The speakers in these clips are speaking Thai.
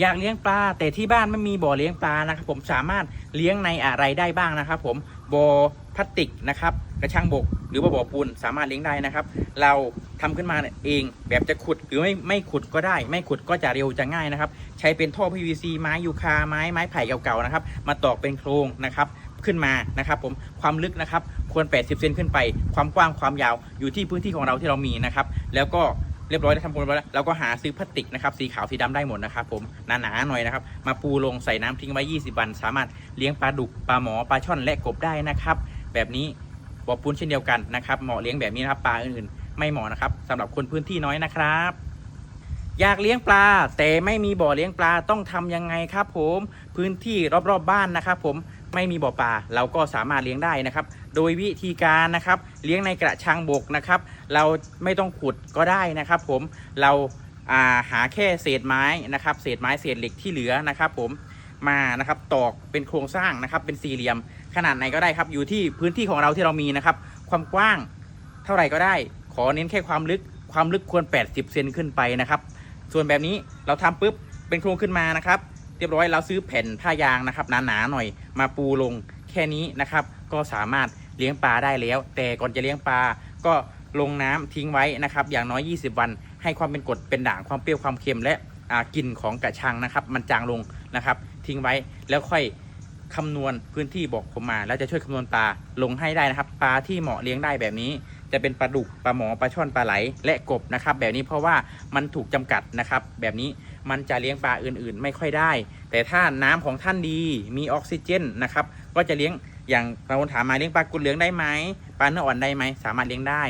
อยากเลี้ยงปลา แต่ที่บ้านไม่มีบ่อเลี้ยงปลานะครับผมสามารถเลี้ยงในอะไรได้บ้างนะครับ ผมบ่อพลาสติกนะครับกระชังบก หรือว่าบ่อปูนสามารถเลี้ยงได้นะครับ เราทำขึ้นมาเองแบบจะขุดหรือไม่ไม่ขุดก็ได้ ไม่ขุดก็จะเร็วจะง่ายนะครับ ใช้เป็นท่อ PVC ไม้ยูคาไม้ไม้ไผ่เก่าๆนะครับ มาตอกเป็นโครงนะครับขึ้นมานะครับผมความลึกนะครับควร 80 เซนขึ้นไป ความกว้างความยาวอยู่ที่พื้นที่ของเราที่เรามีนะครับ แล้วก็ เรียบร้อยได้ทำคนเรียบร้อยแล้วเราก็หาซื้อพลาสติกนะครับสีขาวสีดำได้หมดนะครับผมหนาๆหน่อยนะครับมาปูลงใส่น้ำทิ้งไว้ 20 วัน สามารถเลี้ยงปลาดุกปลาหมอปลาช่อนและกบได้นะครับแบบนี้บ่อปูนเช่นเดียวกันนะครับเหมาะเลี้ยงแบบนี้นะครับปลาอื่นๆ ไม่เหมาะนะครับสำหรับคนพื้นที่น้อยนะครับอยากเลี้ยงปลา แต่ไม่มีบ่อเลี้ยงปลาต้องทำยังไงครับผมพื้นที่รอบๆบบ้านนะครับผมไม่มีบ่อปลาเราก็สามารถเลี้ยงได้นะครับ โดยวิธีการนะครับเลี้ยงในกระชังบกนะครับ เราไม่ต้องขุดก็ได้นะครับ ผมเราาหาแค่เศษไม้นะครับ เศษไม้เศษเหล็กที่เหลือนะครับ ผมมานะครับตอกเป็นโครงสร้างนะครับ เป็นสี่เหลี่ยมขนาดไหนก็ได้ครับอยู่ที่พื้นที่ของเราที่เรามีนะครับ ความกว้างเท่าไหร่ก็ได้ ขอเน้นแค่ความลึกความลึกควร 80 เซนขึ้นไปนะครับ ส่วนแบบนี้เราทำปุ๊บเป็นโครงขึ้นมานะครับ เรียบร้อยเราซื้อแผ่นผ้ายางนะครับหนาๆหน่อยมาปูลงแค่นี้นะครับ ก็สามารถ เลี้ยงปลาได้แล้ว แต่ก่อนจะเลี้ยงปลาก็ลงน้ำทิ้งไว้นะครับ อย่างน้อย 20 วัน ให้ความเป็นกรดเป็นด่างความเปรี้ยวความเค็มและกลิ่นของกระชังนะครับ มันจางลงนะครับ ทิ้งไว้แล้วค่อยคำนวณพื้นที่บอกผมมา แล้วจะช่วยคำนวณปลาลงให้ได้นะครับ ปลาที่เหมาะเลี้ยงได้แบบนี้ จะเป็นปลาดุกปลาหมอปลาช่อนปลาไหล และกบนะครับ แบบนี้เพราะว่ามันถูกจำกัดนะครับ แบบนี้มันจะเลี้ยงปลาอื่นๆ ไม่ค่อยได้ แต่ถ้าน้ำของท่านดีมีออกซิเจนนะครับ ก็จะเลี้ยง อย่างเราถามมาเลี้ยงปลากุดเหลืองได้ไหมปลาเนื้ออ่อนได้ไหมสามารถเลี้ยงได้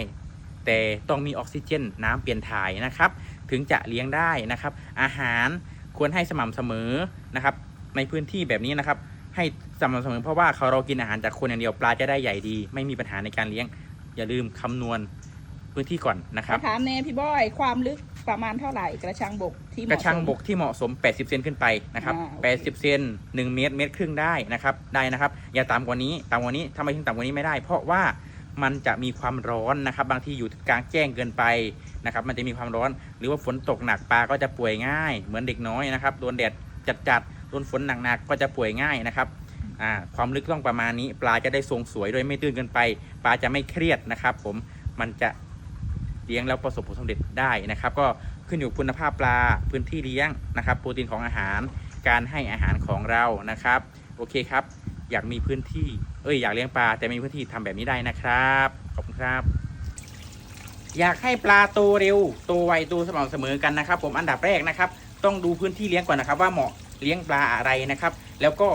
แต่ต้องมีออกซิเจนน้ำเปลี่ยนถ่ายนะครับ ถึงจะเลี้ยงได้นะครับ อาหารควรให้สม่ำเสมอนะครับ ในพื้นที่แบบนี้นะครับ ให้สม่ำเสมอเพราะว่าเขาเรากินอาหารจากคนอย่างเดียวปลาจะได้ใหญ่ดี ไม่มีปัญหาในการเลี้ยง อย่าลืมคำนวณ พื้นที่ก่อนนะครับถามแน่พี่บอยความลึกประมาณเท่าไหร่กระชังบกที่เหกมาะระชังสมบกที่เหมาะสม 80 เซนขึ้นไปนะครับอ่าโอเค80 เซน1 เมตรเมตรครึ่งได้นะครับได้นะครับ อย่าต่ำกว่านี้ต่ำกว่านี้ทำไมถึงต่ำกว่านี้ไม่ได้ เพราะว่ามันจะมีความร้อนนะครับ บางทีอยู่กลางแจ้งเกินไปนะครับ มันจะมีความร้อน หรือว่าฝนตกหนักปลาก็จะป่วยง่าย เหมือนเด็กน้อยนะครับโดนแดดจัดๆโดนฝนหนักๆก็จะป่วยง่ายนะครับอ่าความลึกต้องประมาณนี้ ปลาจะได้ทรงสวยโดยไม่ตื้นเกินไป ปลาจะไม่เครียดนะครับ ผมมันจะ เลี้ยงแล้วประสบผลสำเร็จได้นะครับ ก็ขึ้นอยู่คุณภาพปลาพื้นที่เลี้ยงนะครับ โปรตีนของอาหาร การให้อาหารของเรานะครับ โอเคครับ อยากมีพื้นที่เอ้ยอยากเลี้ยงปลาแต่ไม่มีพื้นที่ทำแบบนี้ได้นะครับขอบคุณครับ อยากให้ปลาโตเร็วโตไวโตสม่ำเสมอกันนะครับ ผมอันดับแรกนะครับ ต้องดูพื้นที่เลี้ยงก่อนนะครับ ว่าเหมาะเลี้ยงปลาอะไรนะครับ แล้วก็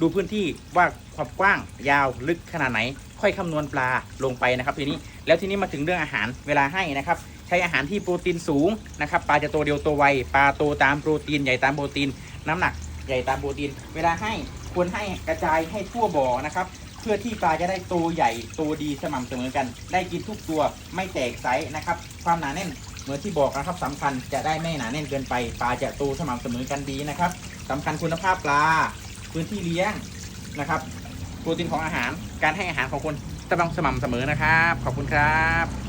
ดูพื้นที่ว่าความกว้างยาวลึกขนาดไหน ค่อยคำนวณปลาลงไปนะครับทีนี้แล้วทีนี้มาถึงเรื่องอาหารเวลาให้นะครับ ใช้อาหารที่โปรตีนสูงนะครับปลาจะโตเร็วโตไวปลาโตตามโปรตีนใหญ่ตามโปรตีน น้ำหนักใหญ่ตามโปรตีน เวลาให้ควรให้กระจายให้ทั่วบ่อนะครับเพื่อที่ปลาจะได้โตใหญ่โตดีสม่ำเสมอกัน ได้กินทุกตัวไม่แตกไซส์นะครับ ความหนาแน่นเหมือนที่บอกนะครับสำคัญจะได้ไม่หนาแน่นเกินไป ปลาจะโตสม่ำเสมอกันดีนะครับสำคัญคุณภาพปลา พื้นที่เลี้ยงนะครับโปรตีนของอาหารการให้อาหารของคนต้องสม่ำเสมอนะครับ ขอบคุณครับ